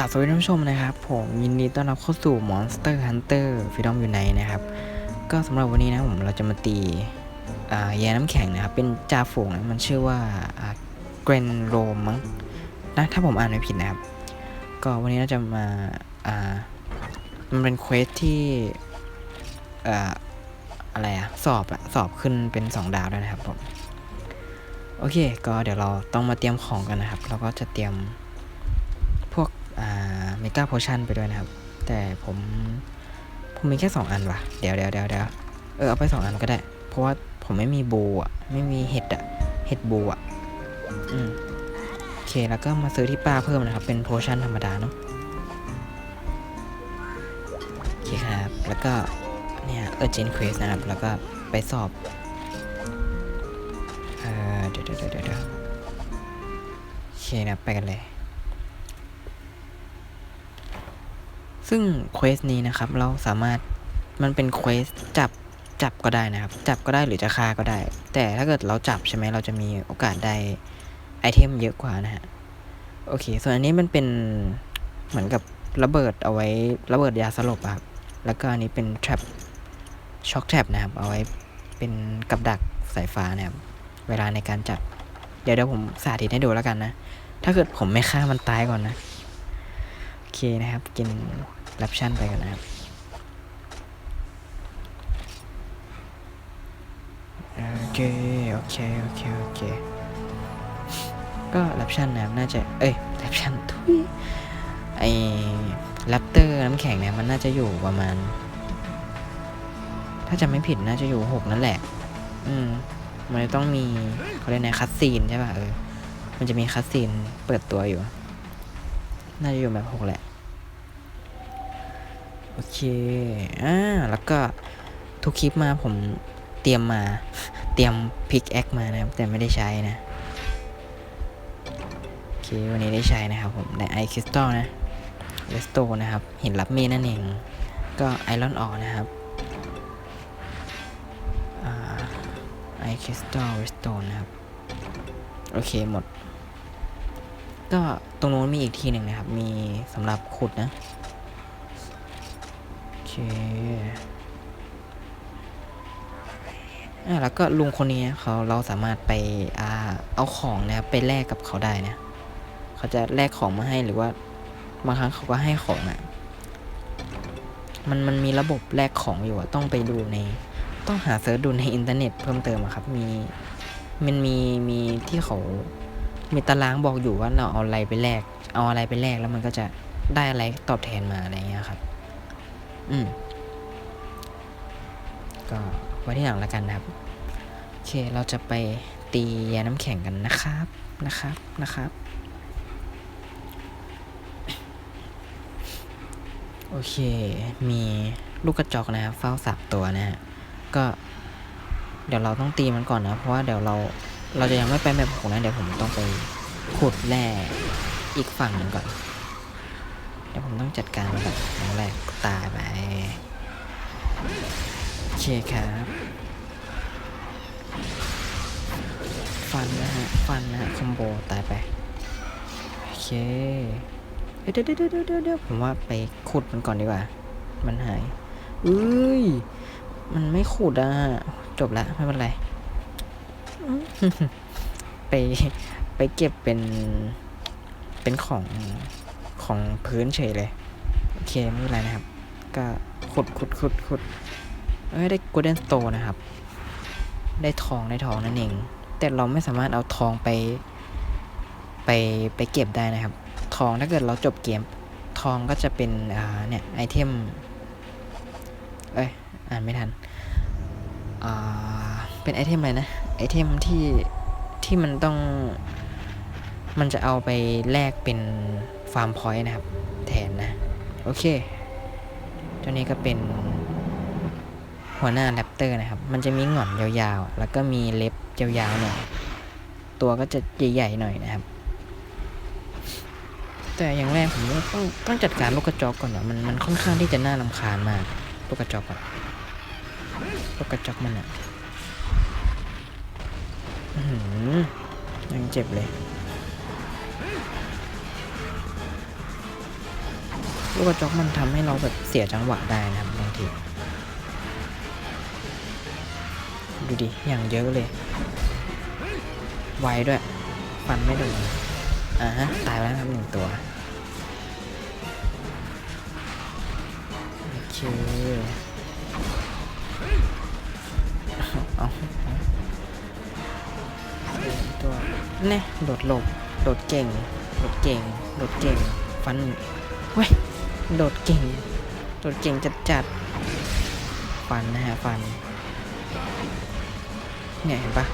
กับสวัสดีท่านผู้ชมนะครับ ผมยินดีต้อนรับเข้าสู่ Monster Hunter Freedom Unite นะครับ ก็สำหรับวันนี้นะผมเราจะมาตีาแย่น้ำแข็งนะครับ เป็นจ่าฝูงนะมันชื่อว่าเกรนโรมมั้งนะถ้าผมอ่านไม่ผิดนะครับ ก็วันนี้เราจะมาามันเป็นเควสที่อ่าอะไรอะสอบอะสอบขึ้นเป็น 2 ดาวด้วยนะครับผม โอเค ก็เดี๋ยวเราต้องมาเตรียมของกันนะครับเราก็จะเตรียม มกาโพชั่นไปด้วยนะครับ แต่ผมผมมีแค่ 2 อันว่ะ เดี๋ยวเดี๋ยวเดี๋ยวเดี๋ยวเออเอาไป 2 อันก็ได้ เพราะว่าผมไม่มีบูอะ ไม่มีเห็ดอะ เห็ดบูอะ อืม โอเค แล้วก็มาซื้อที่ป้าเพิ่มนะครับ เป็นโพชั่นธรรมดาเนาะ โอเคครับ แล้วก็ เนี่ย เออเจนเควสนะครับ แล้วก็ไปสอบ เออเดี๋ยวเดี๋ยวเดี๋ยวเดี๋ยวโอเคนะ ไปกันเลย ซึ่งเควสนี้นะครับเราสามารถมันเป็นเควสจับจับก็ได้นะครับ จับก็ได้หรือจะฆ่าก็ได้ แต่ถ้าเกิดเราจับใช่ไหมเราจะมีโอกาสได้ไอเทมเยอะกว่านะฮะโอเค ส่วนอันนี้มันเป็นเหมือนกับระเบิดเอาไว้ระเบิดยาสลบครับแล้วก็อันนี้เป็น trap ช็อคแทบนะครับ เอาไว้เป็นกับดักสายฟ้านะครับ เวลาในการจับ เดี๋ยวเดี๋ยวผมสาธิตให้ดูแล้วกันนะ ถ้าเกิดผมไม่ฆ่ามันตายก่อนนะ โอเคนะครับ กิน รปชั่นไปก่อนนะครับโอเค โอเค โอเค โอเค ก็แรปชั่นนะครับน่าจะเอ้ยแรปชั่นทุยไอแรปเตอร์น้ำแข็งเนี่ยมันน่าจะอยู่ประมาณ ถ้าจะไม่ผิดน่าจะอยู่หกนั่นแหละ อืม มันจะต้องมีเขาเรียกไงคัสซีนใช่ป่ะเออ มันจะมีคัสซีนเปิดตัวอยู่ น่าจะอยู่แบบหกแหละ โอเค อ่า แล้วก็ทุกคลิปมาผมเตรียมมา เตรียมพิกแอคมานะครับ แต่ไม่ได้ใช้นะ โอเค วันนี้ได้ใช้นะครับผมในไอคริสตัลนะเรสโตนะครับ เห็นรับมีนั่นเอง ก็ไอรอนออนะครับไอคริสตัลเรสโตนะครับ โอเคหมด ก็ตรงนู้นมีอีกที่หนึ่งนะครับ มีสำหรับขุดนะ อเคอ่าแล้วก็ลุงคนนี้เขาเราสามารถไปอ่าเอาของนะไปแลกกับเขาได้นะเขาจะแลกของมาให้หรือว่าบางครั้งเขาก็ให้ของอะ่ะ มันมันมีระบบแลกของอยู่อะต้องไปดูใน ต้องหาเซิร์ชดูในอินเทอร์เน็ตเพิ่มเติมอะครับ มีมันมีมีที่เขา มีตารางบอกอยู่ว่าเราเอาอะไรไปแลก เอาอะไรไปแลกแล้วมันก็จะได้อะไรตอบแทนมาอะไรเงี้ยครับ อืมก็ไว้ที่หลังแล้วกันนะครับ โอเคเราจะไปตียาน้ำแข็งกันนะครับนะครับนะครับ โอเค มีลูกกระจอกนะครับเฝ้าสับตัวนะฮะก็ เดี๋ยวเราต้องตีมันก่อนนะ เพราะว่าเดี๋ยวเราเราจะยังไม่ไปแบบผมนะเดี๋ยวผมต้องไปขุดแร่อีกฝั่งหนึ่งก่อน ดี๋ยวผมต้องจัดการมันก่อย่างแรกตายไปโอเคครับ ฟันนะฮะ ฟันนะฮะคอมโบตายไป โอเคเดี๋ยวเดี๋ยวเดี๋ยวเดี๋ยวเดี๋ยวผมว่าไปขุดมันก่อนดีกว่า มันหายเอ้ย มันไม่ขุดอะ จบละไม่เป็นไร ไปไปเก็บเป็นเป็นของ ของพื้นเฉยเลย โอเค ไม่เป็นไรนะครับ ก็ขุดขุดขุดขุดเอ้ยได้ golden stone นะครับ ได้ทองได้ทองนั่นเอง แต่เราไม่สามารถเอาทองไป ไปไปเก็บได้นะครับ ทองถ้าเกิดเราจบเกม ทองก็จะเป็นอ่าเนี่ยไอเทม เอ้ยอ่านไม่ทัน อ่า เป็นไอเทมอะไรนะ ไอเทมที่ที่มันต้อง มันจะเอาไปแลกเป็น ฟาร์มพอยต์นะครับ แทนนะ โอเค ตัวนี้ก็เป็นหัวหน้าแรปเตอร์นะครับ มันจะมีหงอนยาวๆ แล้วก็มีเล็บยาวๆหน่อย ตัวก็จะใหญ่ๆหน่อยนะครับ แต่อย่างแรกผมต้องต้องจัดการลูกกระจอกก่อนนะมันมันค่อนข้างที่จะน่ารำคาญมาก ลูกกระจอกก่อน ลูกกระจอกมันอะอื้อหือยังเจ็บเลย ลูกกระจกมันทำให้เราแบบเสียจังหวะได้นะครับบางทีดูดิ อย่างเยอะเลย ไวด้วย ฟันไม่โดนอ่าฮะ ตายแล้วครับหนึ่งตัว โอเคเอาตัวแน่โดดหลบโดดเก่งโดดเก่งโดดเก่ง ฟันเว้ย โดดเก่ง โดดเก่งจัดจัดๆฟันนะฮะฟัน เนี่ยเห็นปะ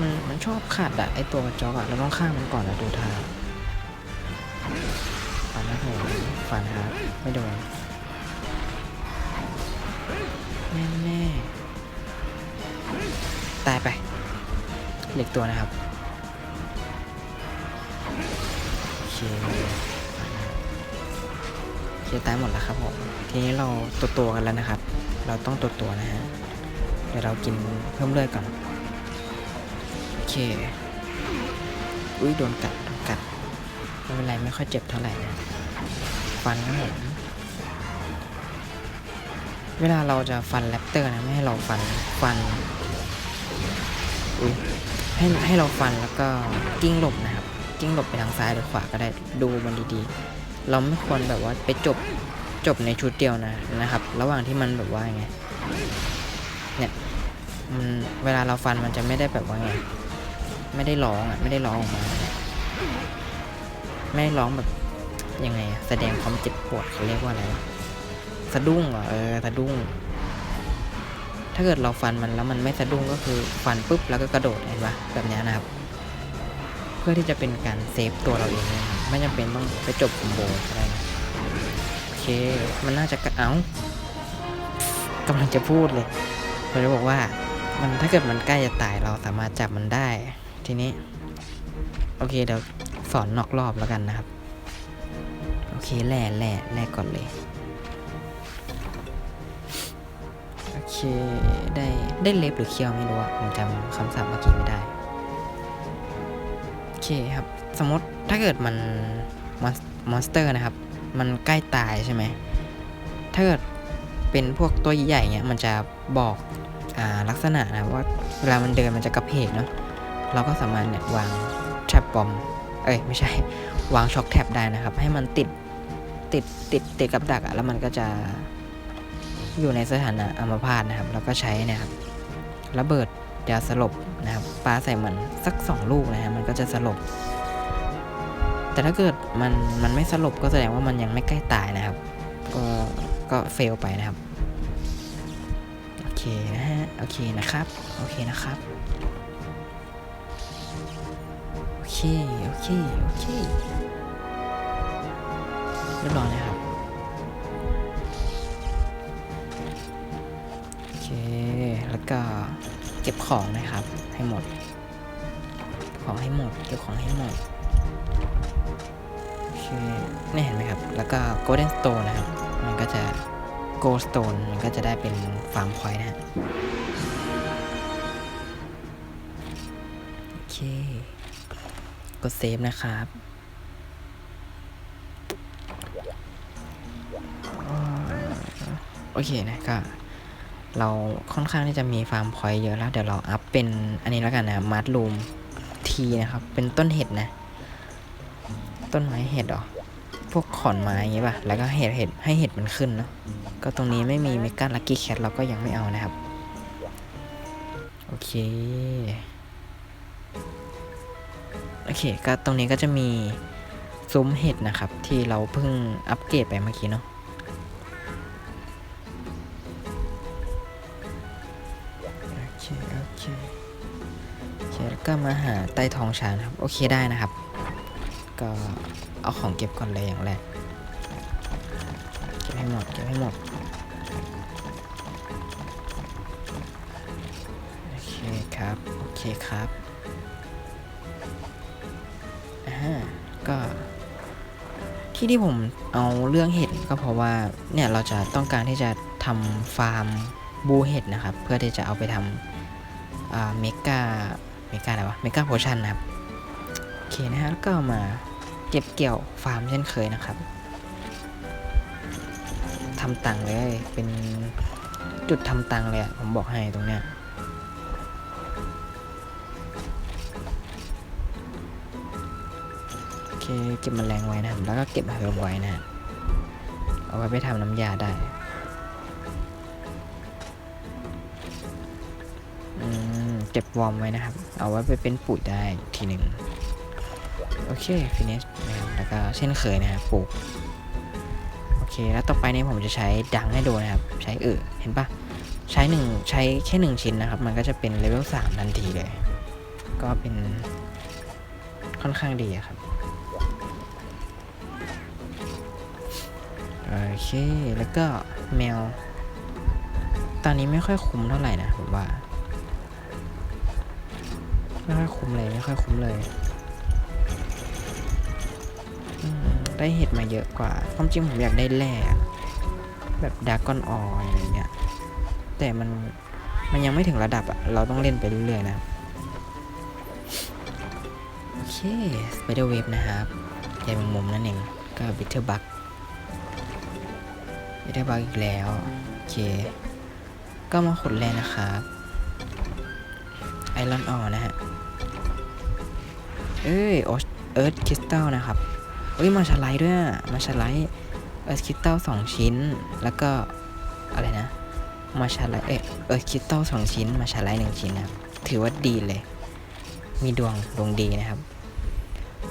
มันมันชอบขัดอะไอตัวกระจอกอะเราต้องข้ามมันก่อนอะดูทางฟันนะผมฟันครับไม่โดนแน่แน่ตายไป เหล็กตัวนะครับโอเค เคตายหมดแล้วครับผมทีนี้เราตัวตัวกันแล้วนะครับ เราต้องตัวตัวนะฮะเดี๋ยวเรากินเพิ่มเลือดก่อนโอเคอุ้ยโดนกัดโดนกัดไม่เป็นไรไม่ค่อยเจ็บเท่าไหร่นะฟันครับผมเวลาเราจะฟันแรปเตอร์นะไม่ให้เราฟันฟันอุ้ยให้ให้เราฟันแล้วก็กิ้งหลบนะครับ กิ้งหลบไปทางซ้ายหรือขวาก็ได้ดูมันดีๆ เราไม่ควรแบบว่าไปจบจบในชุดเดียวนะนะครับ ระหว่างที่มันแบบว่าไงเนี่ยมันเวลาเราฟันมันจะไม่ได้แบบว่าไงไม่ได้ร้องอะไม่ได้ร้องออกมา ไม่ได้ร้องแบบยังไงแสดงความเจ็บปวดเขาเรียกว่าอะไรสะดุ้งเหรอเออสะดุ้ง ถ้าเกิดเราฟันมันแล้วมันไม่สะดุ้งก็คือฟันปุ๊บแล้วก็กระโดดเห็นปะแบบนี้นะครับ เพื่อที่จะเป็นการเซฟตัวเราเองนะครับ ไม่จำเป็นต้องไปจบคอมโบอะไรนะโอเค มันน่าจะกระเอากำลังจะพูดเลยผมจะบอกว่า มันถ้าเกิดมันใกล้จะตายเราสามารถจับมันได้ ทีนี้ โอเคเดี๋ยวสอนนอกรอบแล้วกันนะครับ โอเคแหล่แหล่แหล่ก่อนเลย โอเค ได้ได้เล็บหรือเคี้ยวไม่รู้อะผมจำคำศัพท์เมื่อกี้ไม่ได้ โอเคครับ สมมติถ้าเกิดมันมอนสเตอร์นะครับ มันใกล้ตายใช่ไหมถ้าเกิดเป็นพวกตัวใหญ่เงี้ยมันจะบอกอลักษณะนะว่าเวลามันเดินมันจะกระเพกเนาะเราก็สามารถเนี่ยวางแท็บบอม เอ้ยไม่ใช่ วางช็อคแท็บได้นะครับ ให้มันติดติดติดติดกับดักอะแล้วมันก็จะอยู่ในสถานะอัมพาตนะครับ แล้วก็ใช้เนะครับระเบิดยาสลบนะครับปาใส่มันสักสองลูกนะฮะมันก็จะสลบ แต่ถ้าเกิดมันมันไม่สลบก็แสดงว่ามันยังไม่ใกล้ตายนะครับ ก็ก็เฟลไปนะครับ โอเคนะฮะ โอเคนะครับ โอเคนะครับ โอเค โอเค โอเค เรียบร้อยนะครับ โอเค แล้วก็เก็บของนะครับ ให้หมด ของให้หมด เก็บของให้หมด โอเคนี่เห็นไหมครับ แล้วก็ golden stone นะครับ มันก็จะ gold stone มันก็จะได้เป็น farm point นะฮะโอเค กดเซฟนะครับโอเคนะก็เราค่อนข้างที่จะมีฟาร์มพอยต์เยอะแล้ว เดี๋ยวเราอัพเป็นอันนี้แล้วกันนะมาร์ทลูมทีนะครับ เป็นต้นเห็ดนะ ต้นไม้เห็ดเหรอ พวกขอนไม้อย่างงี้ป่ะ แล้วก็เห็ดเห็ดให้เห็ดมันขึ้นเนาะ ก็ตรงนี้ไม่มีเมกาลักกี้แคทเราก็ยังไม่เอานะครับ โอเค โอเค ก็ตรงนี้ก็จะมีซุ้มเห็ดนะครับ ที่เราเพิ่งอัปเกรดไปเมื่อกี้เนาะโอเค โอเคโอเคแล้วก็มาหาใต้ท้องช้างนครับ โอเคได้นะครับ ก็เอาของเก็บก่อนเลยอย่างแรก เก็บให้หมด เก็บให้หมด โอเคครับ โอเคครับอ่าก็ที่ที่ผมเอาเรื่องเห็ดก็เพราะว่าเนี่ยเราจะต้องการที่จะทำฟาร์มบูเห็ดนะครับ เพื่อที่จะเอาไปทำเมกาเมกาอะไรวะเมกาโพชั่นนะครับ โอเคนะฮะแล้วก็มา เก็บเกี่ยวฟาร์มเช่นเคยนะครับทำตังค์เลย เป็นจุดทำตังค์เลยอะผมบอกให้ตรงเนี้ยโอเคเก็บแมลงไว้นะครับ แล้วก็เก็บเฮิร์บไว้นะฮะเอาไว้ไปทำน้ำยาได้เก็บวอร์มไว้นะครับ เอาไว้ไปเป็นปุ๋ยได้ทีหนึ่ง โอเคฟินิชนะครับแล้วก็เช่นเคยนะครับปลูกโอเคแล้วต่อไปนี้ผมจะใช้ดังให้ดูนะครับ ใช้เออเห็นปะใช้หนึ่งใช้แค่หนึ่งชิ้นนะครับ มันก็จะเป็นเลเวลสามทันทีเลย ก็เป็นค่อนข้างดีอะครับโอเคแล้วก็แมว ตอนนี้ไม่ค่อยคุ้มเท่าไหร่นะผมว่าไม่ค่อยคุ้มเลยไม่ค่อยคุ้มเลย ได้เห็ดมาเยอะกว่า ความจริงผมอยากได้แร่แบบดากอนออยอะไรเงี้ย แต่มันมันยังไม่ถึงระดับอะเราต้องเล่นไปเรื่อยๆนะ โอเค สไปเดอร์เวฟนะครับใยแมงมุมนั่นเอง ก็บิทเทอร์บักบิทเทอร์บักอีกแล้ว โอเค ก็มาขุดแร่นะครับไอรอนออนะฮะ เอ้ย เอิร์ธคริสตัลนะครับ เอ้ยมาชาไลด้วยมาชาไลเอิร์ธคริสตัลสองชิ้น แล้วก็อะไรนะ มาชาไลเอ้ยเอิร์ธคริสตัลสองชิ้น มาชาไลหนึ่งชิ้นนะครับถือว่าดีเลย มีดวงดวงดีนะครับ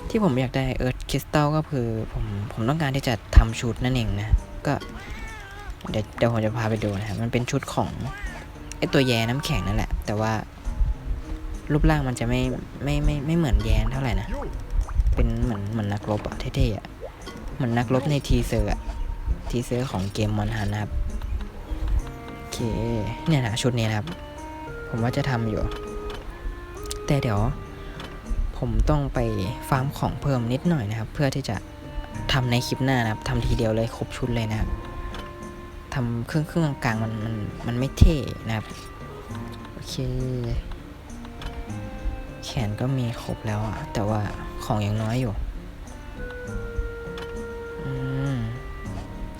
ที่ผมอยากได้เอิร์ธคริสตัลก็คือผมผมต้องการที่จะทำชุดนั่นเองนะ ก็เดี๋ยวเดี๋ยวผมจะพาไปดูนะครับมันเป็นชุดของไอตัวแยน้ำแข็งนั่นแหละ แต่ว่ารูปร่างมันจะไม่ไม่ไม่ไม่เหมือนแยนเท่าไหร่นะ เป็นเหมือนเหมือนนักรบอะเท่ๆอะเหมือนนักรบในทีเซอร์อะทีเซอร์ของเกมมอนฮันนะครับโอเคเนี่ยนะชุดนี้นะครับ ผมว่าจะทำอยู่ แต่เดี๋ยว ผมต้องไปฟาร์มของเพิ่มนิดหน่อยนะครับ เพื่อที่จะทำในคลิปหน้านะครับทำทีเดียวเลยครบชุดเลยนะครับทำเครื่องเครื่องกลางๆมันมันมันไม่เท่นะครับ โอเค แขนก็มีครบแล้วอะแต่ว่าของยังน้อยอยู่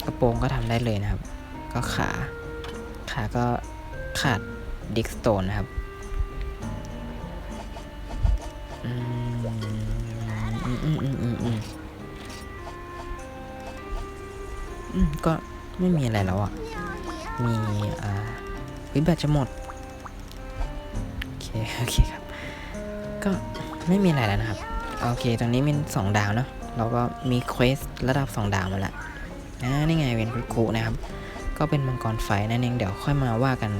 กระโปรงก็ทำได้เลยนะครับ ก็ขา ขาก็ขาดดิกสโตนนะครับก็ไม่มีอะไรแล้วอะ มี อ่าวิแบตจะหมด โอเค โอเคครับ ก็ไม่มีอะไรแล้วนะครับ โอเคตอนนี้มีสองดาวเนาะเราก็มีเควสระดับสองดาวมาแล้วอ่านี่ไงเวนคุนะครับ ก็เป็นมังกรไฟนั่นเอง เดี๋ยวค่อยมาว่ากัน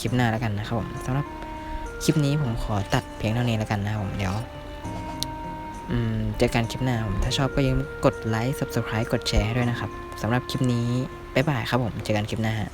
คลิปหน้าแล้วกันนะครับผมสำหรับคลิปนี้ผมขอตัดเพียงเท่านี้แล้วกันนะครับผมเดี๋ยวเจอกันคลิปหน้าผม ถ้าชอบก็อย่าลืมกดไลค์ subscribe กดแชร์ให้ด้วยนะครับสำหรับคลิปนี้ บ๊ายบายครับผม เจอกันคลิปหน้าฮะ